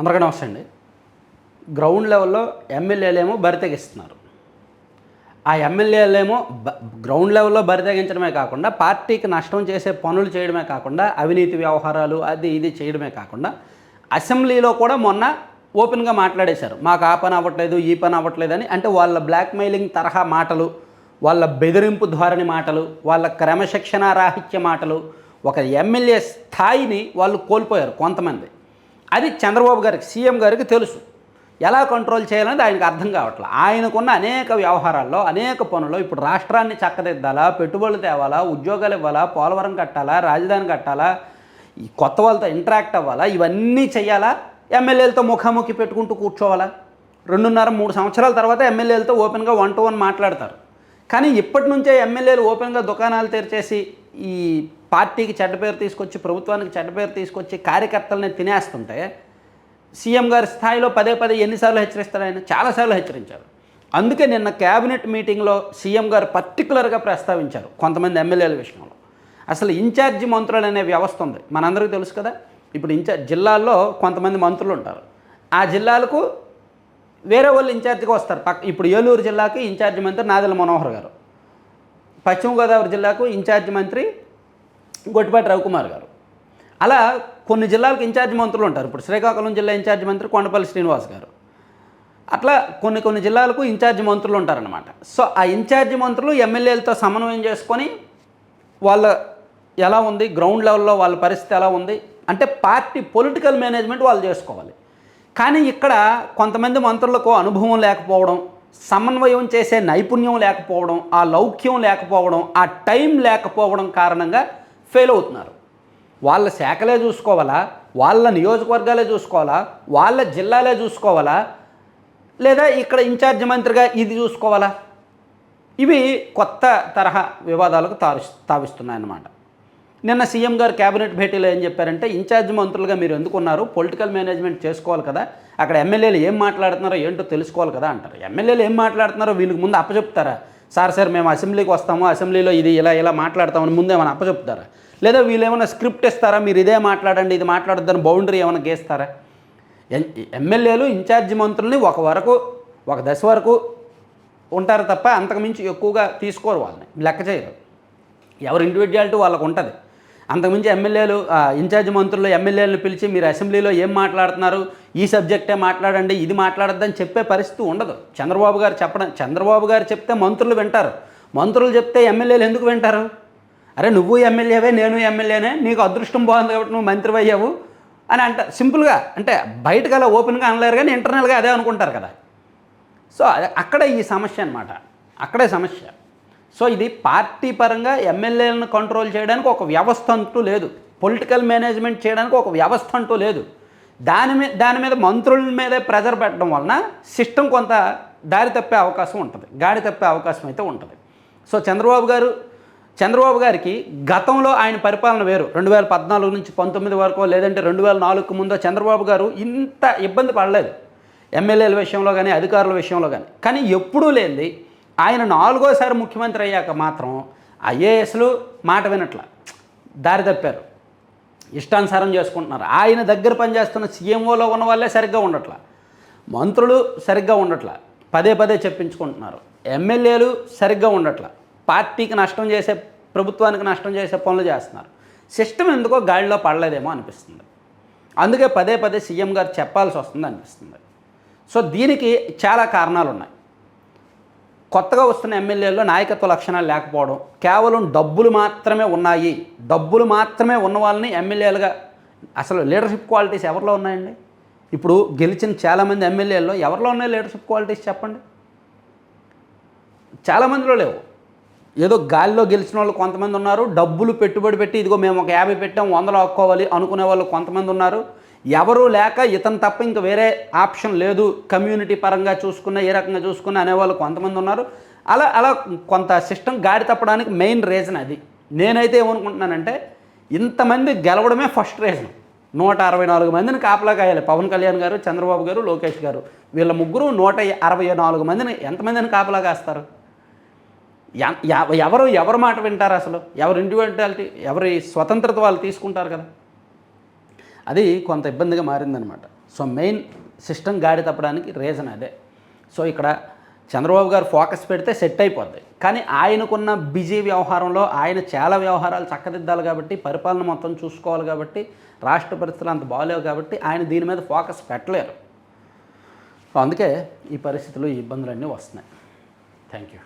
అందరికీ నమస్తే అండి. గ్రౌండ్ లెవెల్లో ఎమ్మెల్యేలేమో బరి తెగిస్తున్నారు. ఆ ఎమ్మెల్యేలేమో బ గ్రౌండ్ లెవెల్లో బరి తెగించడమే కాకుండా పార్టీకి నష్టం చేసే పనులు చేయడమే కాకుండా అవినీతి వ్యవహారాలు అది ఇది చేయడమే కాకుండా అసెంబ్లీలో కూడా మొన్న ఓపెన్గా మాట్లాడేశారు. మాకు ఆ పని అవ్వట్లేదు ఈ పని అవ్వట్లేదు అని. అంటే వాళ్ళ బ్లాక్మెయిలింగ్ తరహా మాటలు వాళ్ళ బెదిరింపు ధోరణి మాటలు వాళ్ళ క్రమశిక్షణ రాహిత్య మాటలు ఒక ఎమ్మెల్యే స్థాయిని వాళ్ళు కోల్పోయారు కొంతమంది. అది చంద్రబాబు గారికి సీఎం గారికి తెలుసు. ఎలా కంట్రోల్ చేయాలనేది ఆయనకు అర్థం కావట్లేదు ఆయనకున్న అనేక వ్యవహారాల్లో అనేక పనులు ఇప్పుడు రాష్ట్రాన్ని చక్కదిద్దాలా పెట్టుబడులు తేవాలా ఉద్యోగాలు ఇవ్వాలా పోలవరం కట్టాలా రాజధాని కట్టాలా ఈ కొత్త వాళ్ళతో ఇంటరాక్ట్ అవ్వాలా ఇవన్నీ చేయాలా ఎమ్మెల్యేలతో ముఖాముఖి పెట్టుకుంటూ కూర్చోవాలా? రెండున్నర మూడు సంవత్సరాల తర్వాత ఎమ్మెల్యేలతో ఓపెన్గా వన్ టు వన్ మాట్లాడతారు. కానీ ఇప్పటి నుంచే ఎమ్మెల్యేలు ఓపెన్గా దుకాణాలు తెరిచేసి ఈ పార్టీకి చెడ్డ పేరు తీసుకొచ్చి ప్రభుత్వానికి చెడ్డ పేరు తీసుకొచ్చి కార్యకర్తలని తినేస్తుంటే సీఎం గారి స్థాయిలో పదే పదే ఎన్నిసార్లు హెచ్చరిస్తారు ఆయన? చాలాసార్లు హెచ్చరించారు. అందుకే నిన్న క్యాబినెట్ మీటింగ్లో సీఎం గారు పర్టికులర్గా ప్రస్తావించారు కొంతమంది ఎమ్మెల్యేల విషయంలో. అసలు ఇన్ఛార్జి మంత్రులు అనే వ్యవస్థ ఉంది. మనందరికీ తెలుసు కదా ఇప్పుడు ఇన్ఛార్జ్ జిల్లాల్లో కొంతమంది మంత్రులు ఉంటారు. ఆ జిల్లాలకు వేరే వాళ్ళు ఇన్ఛార్జిగా వస్తారు. పక్క ఇప్పుడు ఏలూరు జిల్లాకి ఇన్ఛార్జి మంత్రి నాదెల మనోహర్ గారు. పశ్చిమ గోదావరి జిల్లాకు ఇన్ఛార్జి మంత్రి గొట్టిపాటి రవికుమార్ గారు. అలా కొన్ని జిల్లాలకు ఇన్ఛార్జ్ మంత్రులు ఉంటారు. ఇప్పుడు శ్రీకాకుళం జిల్లా ఇన్ఛార్జ్ మంత్రి కొండపల్లి శ్రీనివాస్ గారు. అట్లా కొన్ని కొన్ని జిల్లాలకు ఇన్ఛార్జ్ మంత్రులు ఉంటారనమాట సో ఆ ఇన్ఛార్జ్ మంత్రులు ఎమ్మెల్యేలతో సమన్వయం చేసుకొని వాళ్ళ ఎలా ఉంది గ్రౌండ్ లెవెల్లో వాళ్ళ పరిస్థితి ఎలా ఉంది అంటే పార్టీ పొలిటికల్ మేనేజ్మెంట్ వాళ్ళు చేసుకోవాలి. కానీ ఇక్కడ కొంతమంది మంత్రులకు అనుభవం లేకపోవడం సమన్వయం చేసే నైపుణ్యం లేకపోవడం ఆ లౌక్యం లేకపోవడం ఆ టైం లేకపోవడం కారణంగా ఫెయిల్ అవుతున్నారు. వాళ్ళ శాఖలే చూసుకోవాలా? వాళ్ళ నియోజకవర్గాలే చూసుకోవాలా? వాళ్ళ జిల్లాలే చూసుకోవాలా? లేదా ఇక్కడ ఇన్ఛార్జ్ మంత్రిగా ఇది చూసుకోవాలా? ఇవి కొత్త తరహా వివాదాలకు తావి తావిస్తున్నాయన్నమాట. నిన్న సీఎం గారు కేబినెట్ భేటీలో ఏం చెప్పారంటే ఇన్ఛార్జ్ మంత్రులుగా మీరు ఎందుకున్నారు పొలిటికల్ మేనేజ్మెంట్ చేసుకోవాలి కదా. అక్కడ ఎమ్మెల్యేలు ఏం మాట్లాడుతున్నారో ఏంటో తెలుసుకోవాలి కదా అంటారు. ఎమ్మెల్యేలు ఏం మాట్లాడుతున్నారో వీళ్ళకి ముందు అప్పచెప్తారా? సార్ సార్ మేము అసెంబ్లీకి వస్తాము అసెంబ్లీలో ఇది ఇలా ఇలా మాట్లాడతామని ముందు ఏమైనా అప్పచెప్తారా? లేదా వీళ్ళు ఏమైనా స్క్రిప్ట్ ఇస్తారా? మీరు ఇదే మాట్లాడండి ఇది మాట్లాడద్దని బౌండరీ ఏమైనా గీస్తారా? ఎమ్మెల్యేలు ఇన్ఛార్జి మంత్రుల్ని ఒక వరకు ఒక దశ వరకు ఉంటారు తప్ప అంతకుమించి ఎక్కువగా తీసుకోరు వాళ్ళని లెక్క చేయరు. ఎవరు ఇండివిజువాలిటీ వాళ్ళకు ఉంటుంది. అంతకుమించి ఎమ్మెల్యేలు ఇన్ఛార్జ్ మంత్రులు ఎమ్మెల్యేలను పిలిచి మీరు అసెంబ్లీలో ఏం మాట్లాడుతున్నారు? ఈ సబ్జెక్టే మాట్లాడండి ఇది మాట్లాడద్దని చెప్పే పరిస్థితి ఉండదు. చంద్రబాబు గారు చెప్పడం చంద్రబాబు గారు చెప్తే మంత్రులు వింటారు. మంత్రులు చెప్తే ఎమ్మెల్యేలు ఎందుకు వింటారు? అరే నువ్వు ఎమ్మెల్యేవే నేను ఎమ్మెల్యేనే నీకు అదృష్టం బాగుంది కాబట్టి నువ్వు మంత్రి అయ్యావు అని అంట సింపుల్గా అంటే బయటకు అలా ఓపెన్గా అనలేరు కానీ ఇంటర్నల్గా అదే అనుకుంటారు కదా. సో అక్కడే ఈ సమస్య అనమాట అక్కడే సమస్య. సో ఇది పార్టీ పరంగా ఎమ్మెల్యేలను కంట్రోల్ చేయడానికి ఒక వ్యవస్థ అంటూ లేదు. పొలిటికల్ మేనేజ్మెంట్ చేయడానికి ఒక వ్యవస్థ అంటూ లేదు. దాని మీద దాని మీద మంత్రుల మీదే ప్రెజర్ పెట్టడం వలన సిస్టమ్ కొంత దారి తప్పే అవకాశం ఉంటుంది. గాడి తప్పే అవకాశం అయితే ఉంటుంది. సో చంద్రబాబు గారు చంద్రబాబు గారికి గతంలో ఆయన పరిపాలన వేరు. రెండు వేల పద్నాలుగు నుంచి పంతొమ్మిది వరకు లేదంటే రెండు వేల నాలుగుకు ముందో చంద్రబాబు గారు ఇంత ఇబ్బంది పడలేదు. ఎమ్మెల్యేల విషయంలో కానీ అధికారుల విషయంలో కానీ కానీ ఎప్పుడూ లేనిది ఆయన నాలుగోసారి ముఖ్యమంత్రి అయ్యాక మాత్రం ఐఏఎస్లు మాట వినట్ల. దారి తప్పారు. ఇష్టానుసారం చేసుకుంటున్నారు. ఆయన దగ్గర పనిచేస్తున్న సీఎంఓలో ఉన్న వాళ్ళే సరిగ్గా ఉండట్ల. మంత్రులు సరిగ్గా ఉండట్ల. పదే పదే చెప్పించుకుంటున్నారు. ఎమ్మెల్యేలు సరిగ్గా ఉండట్ల. పార్టీకి నష్టం చేసే ప్రభుత్వానికి నష్టం చేసే పనులు చేస్తున్నారు. సిస్టమ్ ఎందుకో గాడిలో పడలేదేమో అనిపిస్తుంది. అందుకే పదే పదే సీఎం గారు చెప్పాల్సి వస్తుంది అనిపిస్తుంది. సో దీనికి చాలా కారణాలు ఉన్నాయి కొత్తగా వస్తున్న ఎమ్మెల్యేల్లో నాయకత్వ లక్షణాలు లేకపోవడం కేవలం డబ్బులు మాత్రమే ఉన్నాయి. డబ్బులు మాత్రమే ఉన్న వాళ్ళని ఎమ్మెల్యేలుగా అసలు లీడర్షిప్ క్వాలిటీస్ ఎవరిలో ఉన్నాయండి? ఇప్పుడు గెలిచిన చాలామంది ఎమ్మెల్యేల్లో ఎవరిలో ఉన్నాయి లీడర్షిప్ క్వాలిటీస్ చెప్పండి? చాలామందిలో లేవు. ఏదో గాలిలో గెలిచిన వాళ్ళు కొంతమంది ఉన్నారు డబ్బులు పెట్టుబడి పెట్టి ఇదిగో మేము ఒక యాభై పెట్టాం వందలు ఆక్కోవాలి అనుకునే వాళ్ళు కొంతమంది ఉన్నారు. ఎవరు లేక ఇతను తప్ప ఇంకా వేరే ఆప్షన్ లేదు. కమ్యూనిటీ పరంగా చూసుకున్న ఏ రకంగా చూసుకున్న అనేవాళ్ళు కొంతమంది ఉన్నారు. అలా అలా కొంత సిస్టమ్ గాడి తప్పడానికి మెయిన్ రీజన్ అది. నేనైతే ఏమనుకుంటున్నానంటే ఇంతమంది గెలవడమే ఫస్ట్ రీజన్. నూట అరవై నాలుగు మందిని కాపలా కాయాలి. పవన్ కళ్యాణ్ గారు చంద్రబాబు గారు లోకేష్ గారు. వీళ్ళ ముగ్గురు నూట అరవై నాలుగు మందిని ఎంతమందిని కాపలా కాస్తారు? ఎ- ఎవ- ఎవరు ఎవరి మాట వింటారు అసలు? ఎవరి ఇండివిజువాలిటీ ఎవరి స్వతంత్రత వాళ్ళు తీసుకుంటారు కదా? అది కొంత ఇబ్బందిగా మారిందనమాట. సో మెయిన్ సిస్టమ్ గాడి తప్పడానికి రీజన్ అదే. సో ఇక్కడ చంద్రబాబు గారు ఫోకస్ పెడితే సెట్ అయిపోద్ది. కానీ ఆయనకున్న బిజీ వ్యవహారంలో ఆయన చాలా వ్యవహారాలు చక్కదిద్దాలి కాబట్టి పరిపాలన మొత్తం చూసుకోవాలి కాబట్టి రాష్ట్ర పరిస్థితులు అంత బాగాలేవు కాబట్టి ఆయన దీని మీద ఫోకస్ పెట్టలేరు. సో అందుకే ఈ పరిస్థితులు ఈ ఇబ్బందులన్నీ వస్తున్నాయి. Thank you